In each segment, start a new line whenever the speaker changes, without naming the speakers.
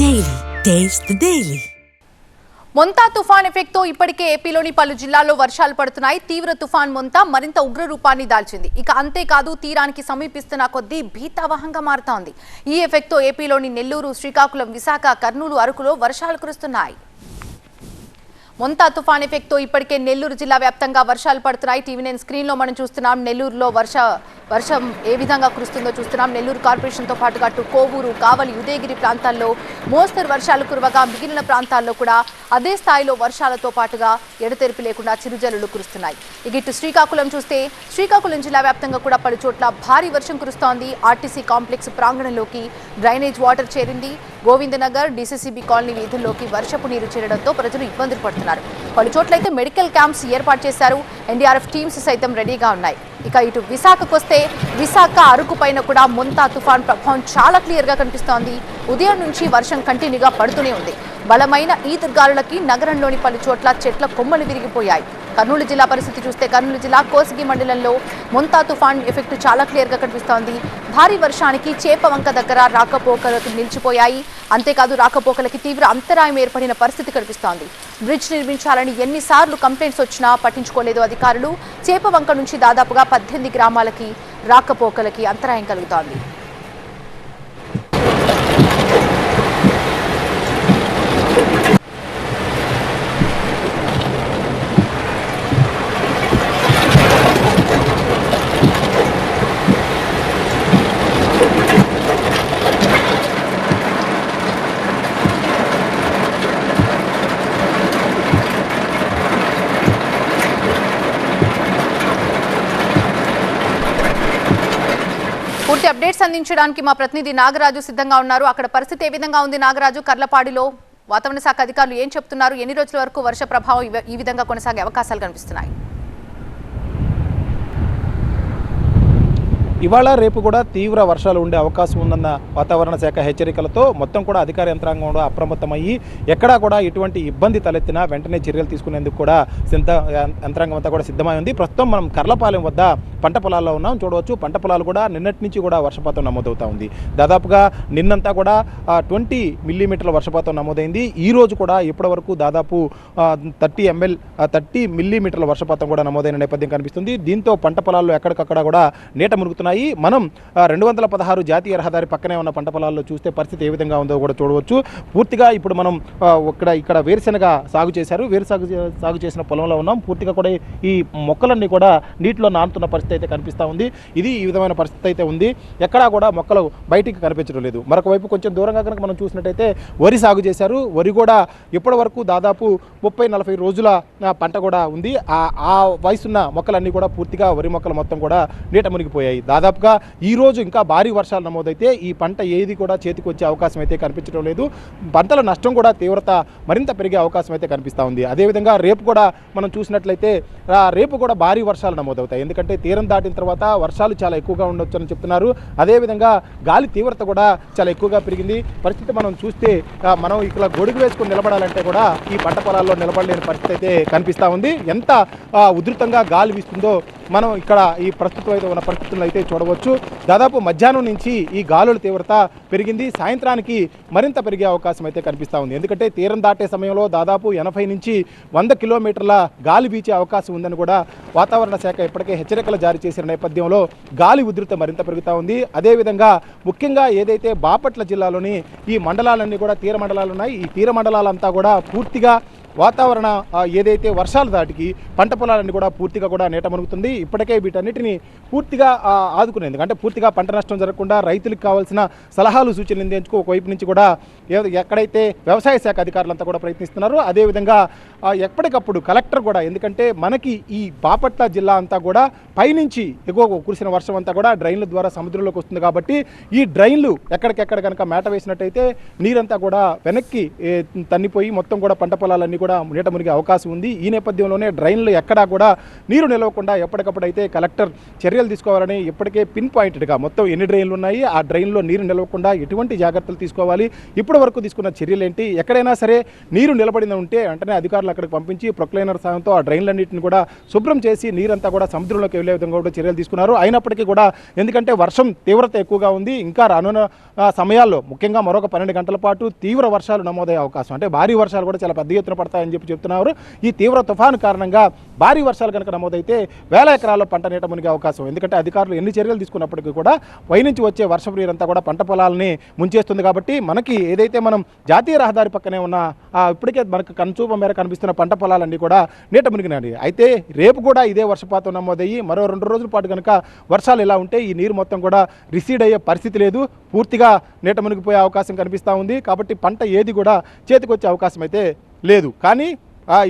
Daily taste the
Montha తుఫాన్ ఎఫెక్ట్తో ఇప్పటికే ఏపీలోని పలు జిల్లాల్లో వర్షాలు పడుతున్నాయి. తీవ్ర తుఫాన్ మొంతా మరింత ఉగ్ర రూపాన్ని దాల్చింది. ఇక అంతేకాదు తీరానికి సమీపిస్తున్న కొద్దీ భీతావహంగా మారుతోంది. ఈ ఎఫెక్ట్తో ఏపీలోని నెల్లూరు శ్రీకాకుళం విశాఖ కర్నూలు అరకులో వర్షాలు కురుస్తున్నాయి. మొంతా తుఫాన్ ఎఫెక్ట్తో ఇప్పటికే నెల్లూరు జిల్లా వ్యాప్తంగా వర్షాలు పడుతున్నాయి. టీవీ నైన్ స్క్రీన్లో మనం చూస్తున్నాం నెల్లూరులో వర్ష వర్షం ఏ విధంగా కురుస్తుందో చూస్తున్నాం. నెల్లూరు కార్పొరేషన్తో పాటుగా అటు కోవూరు కావలి ఉదయగిరి ప్రాంతాల్లో మోస్తరు వర్షాలు కురవగా మిగిలిన ప్రాంతాల్లో కూడా అదే స్థాయిలో వర్షాలతో పాటుగా ఎడతెరిపి లేకుండా చిరుజల్లులు కురుస్తున్నాయి. ఇక ఇటు శ్రీకాకుళం చూస్తే శ్రీకాకుళం జిల్లా వ్యాప్తంగా కూడా పలు చోట్ల భారీ వర్షం కురుస్తోంది. ఆర్టీసీ కాంప్లెక్స్ ప్రాంగణంలోకి డ్రైనేజ్ వాటర్ చేరింది. గోవిందనగర్ డీసీసీబీ కాలనీ వీధుల్లోకి వర్షపు నీరు చేరడంతో ప్రజలు ఇబ్బందులు పడుతున్నారు. పలు చోట్లయితే మెడికల్ క్యాంప్స్ ఏర్పాటు చేశారు. ఎన్డీఆర్ఎఫ్ టీమ్స్ సైతం రెడీగా ఉన్నాయి. ఇక ఇటు విశాఖకు వస్తే విశాఖ అరకు పైన కూడా ముంతా తుఫాన్ ప్రభావం చాలా క్లియర్గా కనిపిస్తోంది. ఉదయం నుంచి వర్షం కంటిన్యూగా పడుతూనే ఉంది. బలమైన ఈదురుగాలులకి నగరంలోని పలు చోట్ల చెట్ల కొమ్మలు విరిగిపోయాయి. కర్నూలు జిల్లా పరిస్థితి చూస్తే కర్నూలు జిల్లా కోసిగి మండలంలో ముంతా తుఫాన్ ఎఫెక్ట్ చాలా క్లియర్గా కనిపిస్తోంది. భారీ వర్షానికి చేపవంక దగ్గర రాకపోకలకు నిలిచిపోయాయి. అంతేకాదు రాకపోకలకి తీవ్ర అంతరాయం ఏర్పడిన పరిస్థితి కనిపిస్తోంది. బ్రిడ్జ్ నిర్మించాలని ఎన్నిసార్లు కంప్లైంట్స్ వచ్చినా పట్టించుకోలేదు అధికారులు. చేపవంక నుంచి దాదాపుగా పద్దెనిమిది గ్రామాలకి రాకపోకలకి అంతరాయం కలుగుతోంది పూర్తి అప్డేట్స్ అందించడానికి మా ప్రతినిధి నాగరాజు సిద్ధంగా ఉన్నారు. అక్కడ పరిస్థితి ఏ విధంగా ఉంది నాగరాజు? కర్లపాడిలో వాతావరణ శాఖ అధికారులు ఏం చెప్తున్నారు? ఎన్ని రోజుల వరకు వర్ష ప్రభావం ఈ విధంగా కొనసాగే అవకాశాలు కనిపిస్తున్నాయి?
ఇవాళ రేపు కూడా తీవ్ర వర్షాలు ఉండే అవకాశం ఉందన్న వాతావరణ శాఖ హెచ్చరికలతో మొత్తం కూడా అధికార యంత్రాంగం కూడా అప్రమత్తమయ్యి ఎక్కడా కూడా ఎటువంటి ఇబ్బంది తలెత్తినా వెంటనే చర్యలు తీసుకునేందుకు కూడా సిద్ధ యంత్రాంగం అంతా కూడా సిద్ధమై ఉంది. ప్రస్తుతం మనం కర్లపాలెం వద్ద పంట పొలాల్లో ఉన్నాం. చూడవచ్చు పంట పొలాలు కూడా నిన్నటి నుంచి కూడా వర్షపాతం నమోదవుతా ఉంది. దాదాపుగా నిన్నంతా కూడా ట్వంటీ మిల్లీమీటర్ల వర్షపాతం నమోదైంది. ఈ రోజు కూడా ఇప్పటి వరకు దాదాపు థర్టీ ఎంఎల్ థర్టీ మిల్లీమీటర్ల వర్షపాతం కూడా నమోదైన నేపథ్యం కనిపిస్తుంది. దీంతో పంట పొలాల్లో ఎక్కడికక్కడ కూడా నీట ఉన్నాయి. మనం రెండు వందల పదహారు జాతీయ రహదారి పక్కనే ఉన్న పంట పొలాల్లో చూస్తే పరిస్థితి ఏ విధంగా ఉందో కూడా చూడవచ్చు. పూర్తిగా ఇప్పుడు మనం ఇక్కడ ఇక్కడ వేరుశెనగ సాగు చేశారు. వేరు సాగు సాగు చేసిన పొలంలో ఉన్నాం. పూర్తిగా కూడా ఈ మొక్కలన్నీ కూడా నీటిలో నానుతున్న పరిస్థితి అయితే కనిపిస్తూ ఉంది. ఇది ఈ విధమైన పరిస్థితి అయితే ఉంది. ఎక్కడా కూడా మొక్కలు బయటికి కనిపించడం లేదు. మరొక వైపు కొంచెం దూరంగా కనుక మనం చూసినట్టయితే వరి సాగు చేశారు. వరి కూడా ఇప్పటి వరకు దాదాపు ముప్పై నలభై రోజుల పంట కూడా ఉంది. ఆ ఆ వయసున్న మొక్కలన్నీ కూడా పూర్తిగా వరి మొక్కలు మొత్తం కూడా నీట మునిగిపోయాయి. దాదాపుగా ఈ రోజు ఇంకా భారీ వర్షాలు నమోదైతే ఈ పంట ఏది కూడా చేతికి వచ్చే అవకాశం అయితే కనిపించడం లేదు. పంటల నష్టం కూడా తీవ్రత మరింత పెరిగే అవకాశం అయితే కనిపిస్తూ ఉంది. అదేవిధంగా రేపు కూడా మనం చూసినట్లయితే రేపు కూడా భారీ వర్షాలు నమోదవుతాయి. ఎందుకంటే తీరం దాటిన తర్వాత వర్షాలు చాలా ఎక్కువగా ఉండొచ్చని చెప్తున్నారు. అదేవిధంగా గాలి తీవ్రత కూడా చాలా ఎక్కువగా పెరిగింది. పరిస్థితి మనం చూస్తే మనం ఇక్కడ గొడుగు వేసుకొని నిలబడాలంటే కూడా ఈ పంట పొలాల్లో నిలబడలేని పరిస్థితి అయితే కనిపిస్తూ ఉంది. ఎంత ఉధృతంగా గాలి వీస్తుందో మనం ఇక్కడ ఈ ప్రస్తుతం అయితే ఉన్న పరిస్థితులను అయితే చూడవచ్చు. దాదాపు మధ్యాహ్నం నుంచి ఈ గాలుల తీవ్రత పెరిగింది. సాయంత్రానికి మరింత పెరిగే అవకాశం అయితే కనిపిస్తూ ఉంది. ఎందుకంటే తీరం దాటే సమయంలో దాదాపు ఎనభై నుంచి వంద కిలోమీటర్ల గాలి వీచే అవకాశం ఉందని కూడా వాతావరణ శాఖ ఇప్పటికే హెచ్చరికలు జారీ చేసిన నేపథ్యంలో గాలి ఉధృత మరింత పెరుగుతూ ఉంది. అదేవిధంగా ముఖ్యంగా ఏదైతే బాపట్ల జిల్లాలోని ఈ మండలాలన్నీ కూడా తీర మండలాలు ఉన్నాయి. ఈ తీర మండలాలంతా కూడా పూర్తిగా వాతావరణ ఏదైతే వర్షాలు దాటికి పంట పొలాలన్నీ కూడా పూర్తిగా కూడా నేట మునుగుతుంది ఇప్పటికే వీటన్నిటిని పూర్తిగా ఆ, ఆదుకునేందుకు అంటే పూర్తిగా పంట నష్టం జరగకుండా రైతులకు కావాల్సిన సలహాలు సూచనలు అందించుకో ఒకవైపు నుంచి కూడా ఎక్కడైతే వ్యవసాయ శాఖ అధికారులంతా కూడా ప్రయత్నిస్తున్నారు అదేవిధంగా ఎప్పటికప్పుడు కలెక్టర్ కూడా ఎందుకంటే మనకి ఈ బాపట్ల జిల్లా అంతా కూడా పైనుంచి ఎగువ కురిసిన వర్షం అంతా కూడా డ్రైన్ల ద్వారా సముద్రంలోకి వస్తుంది కాబట్టి ఈ డ్రైన్లు ఎక్కడికెక్కడ కనుక మేట వేసినట్టయితే నీరంతా కూడా వెనక్కి తన్నిపోయి మొత్తం కూడా పంట పొలాలన్నీ కూడా కూడా నీట మునిగే అవకాశం ఉంది. ఈ నేపథ్యంలోనే డ్రైన్లు ఎక్కడా కూడా నీరు నిలవకుండా ఎప్పటికప్పుడు అయితే కలెక్టర్ చర్యలు తీసుకోవాలని ఇప్పటికే పిన్ పాయింటెడ్గా మొత్తం ఎన్ని డ్రైన్లు ఉన్నాయి ఆ డ్రైన్లో నీరు నిలవకుండా ఎటువంటి జాగ్రత్తలు తీసుకోవాలి ఇప్పటి వరకు తీసుకున్న చర్యలు ఏంటి ఎక్కడైనా సరే నీరు నిలబడిన ఉంటే వెంటనే అధికారులు అక్కడికి పంపించి ప్రొక్లైనర్ సాయంతో ఆ డ్రైన్లన్నింటిని కూడా శుభ్రం చేసి నీరంతా కూడా సముద్రంలోకి వెళ్ళే విధంగా కూడా చర్యలు తీసుకున్నారు. అయినప్పటికీ కూడా ఎందుకంటే వర్షం తీవ్రత ఎక్కువగా ఉంది ఇంకా రానున్న సమయాల్లో ముఖ్యంగా మరొక పన్నెండు గంటల పాటు తీవ్ర వర్షాలు నమోదయ్యే అవకాశం అంటే భారీ వర్షాలు కూడా చాలా పెద్ద ఎత్తున పడతాయని చెప్పి చెప్తున్నారు. ఈ తీవ్ర తుఫాను కారణంగా భారీ వర్షాలు కనుక నమోదైతే వేల ఎకరాల్లో పంట నీట మునిగే అవకాశం ఎందుకంటే అధికారులు ఎన్ని చర్యలు తీసుకున్నప్పటికీ కూడా పైనుంచి వచ్చే వర్షపు నీరంతా కూడా పంట పొలాలని ముంచేస్తుంది కాబట్టి మనకి ఏదైతే మనం జాతీయ రహదారి పక్కనే ఉన్న ఆ, ఇప్పటికే మనకు కనుచూప మేర కనిపిస్తున్న పంట పొలాలన్నీ కూడా నీట మునిగినాయి. అయితే రేపు కూడా ఇదే వర్షపాతం నమోదయ్యి మరో రెండు రోజుల పాటు కనుక వర్షాలు ఇలా ఉంటే ఈ నీరు మొత్తం కూడా రిసీడ్ అయ్యే పరిస్థితి లేదు. పూర్తిగా నీట మునిగిపోయే అవకాశం కనిపిస్తూ ఉంది. కాబట్టి పంట ఏది కూడా చేతికొచ్చే అవకాశం అయితే లేదు. కానీ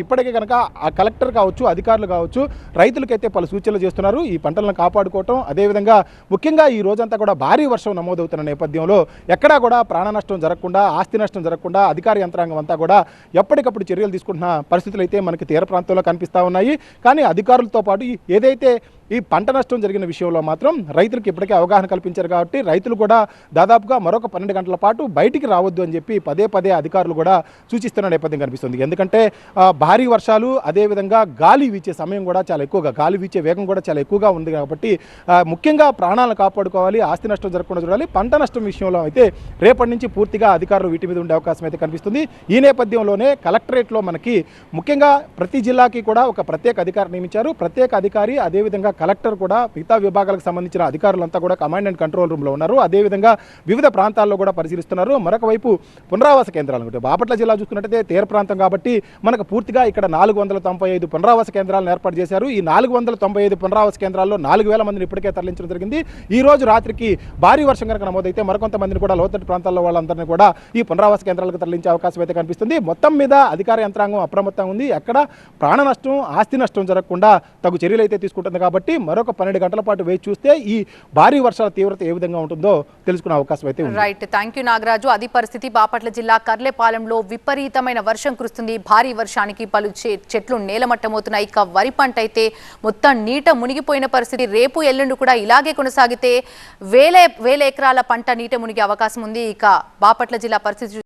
ఇప్పటికే కనుక ఆ కలెక్టర్ కావచ్చు అధికారులు కావచ్చు రైతులకైతే పలు సూచనలు చేస్తున్నారు. ఈ పంటలను కాపాడుకోవటం అదేవిధంగా ముఖ్యంగా ఈ రోజంతా కూడా భారీ వర్షం నమోదవుతున్న నేపథ్యంలో ఎక్కడా కూడా ప్రాణ నష్టం జరగకుండా ఆస్తి నష్టం జరగకుండా అధికార యంత్రాంగం అంతా కూడా ఎప్పటికప్పుడు చర్యలు తీసుకుంటున్న పరిస్థితులు అయితే మనకి తీర ప్రాంతంలో కనిపిస్తూ ఉన్నాయి. కానీ అధికారులతో పాటు ఏదైతే ఈ పంట నష్టం జరిగిన విషయంలో మాత్రం రైతులకు ఇప్పటికే అవగాహన కల్పించారు కాబట్టి రైతులు కూడా దాదాపుగా మరొక పన్నెండు గంటల పాటు బయటికి రావద్దు అని చెప్పి పదే పదే అధికారులు కూడా సూచిస్తున్న నేపథ్యం కనిపిస్తుంది. ఎందుకంటే భారీ వర్షాలు అదేవిధంగా గాలి వీచే సమయం కూడా చాలా ఎక్కువగా గాలి వీచే వేగం కూడా చాలా ఎక్కువగా ఉంది కాబట్టి ముఖ్యంగా ప్రాణాలను కాపాడుకోవాలి ఆస్తి నష్టం జరగకుండా చూడాలి. పంట నష్టం విషయంలో అయితే రేపటి నుంచి పూర్తిగా అధికారులు వీటి మీద ఉండే అవకాశం అయితే కనిపిస్తుంది. ఈ నేపథ్యంలోనే కలెక్టరేట్లో మనకి ముఖ్యంగా ప్రతి జిల్లాకి కూడా ఒక ప్రత్యేక అధికారి నియమించారు. ప్రత్యేక అధికారి అదేవిధంగా కలెక్టర్ కూడా మిగతా విభాగాలకు సంబంధించిన అధికారులంతా కూడా కమాండ్ అండ్ కంట్రోల్ రూమ్లో ఉన్నారు. అదేవిధంగా వివిధ ప్రాంతాల్లో కూడా పరిశీలిస్తున్నారు. మరొక వైపు పునరావాస కేంద్రాలు బాపట్ల జిల్లా చూసుకున్నట్టయితే తీర ప్రాంతం కాబట్టి మనకు పూర్తిగా ఇక్కడ నాలుగు వందల తొంభై ఐదు పునరావాస కేంద్రాలను ఏర్పాటు చేశారు. ఈ నాలుగు వందల తొంభై ఐదు పునరావాస కేంద్రాల్లో నాలుగు వేల మందిని ఇప్పటికే తరలించడం జరిగింది. ఈ రోజు రాత్రికి భారీ వర్షం కనుక నమోదైతే మరికొంతమందిని కూడా లోతట్టు ప్రాంతాల్లో వాళ్ళందరినీ కూడా ఈ పునరావాస కేంద్రాలకు తరలించే అవకాశం అయితే కనిపిస్తుంది. మొత్తం మీద అధికార యంత్రాంగం అప్రమత్తంగా ఉంది. ఎక్కడ ప్రాణ నష్టం ఆస్తి నష్టం జరగకుండా తగు చర్యలు అయితే తీసుకుంటుంది కాబట్టి మరొక పన్నెండు గంటల పాటు వేచి చూస్తే ఈ భారీ వర్షాల తీవ్రత ఏ విధంగా ఉంటుందో తెలుసుకునే అవకాశం అయితే
రైట్ థ్యాంక్ యూ నాగరాజు. అది పరిస్థితి బాపట్ల జిల్లా కర్లేపాలెంలో విపరీతమైన వర్షం కురుస్తుంది. భారీ వర్షానికి పలు చె- చెట్లు నేలమట్టమవుతున్నాయి. ఇక వరి పంట అయితే మొత్తం నీట మునిగిపోయిన పరిస్థితి. రేపు ఎల్లుండి కూడా ఇలాగే కొనసాగితే వేల వేల ఎకరాల పంట నీట మునిగే అవకాశం ఉంది. ఇక బాపట్ల జిల్లా పరిస్థితి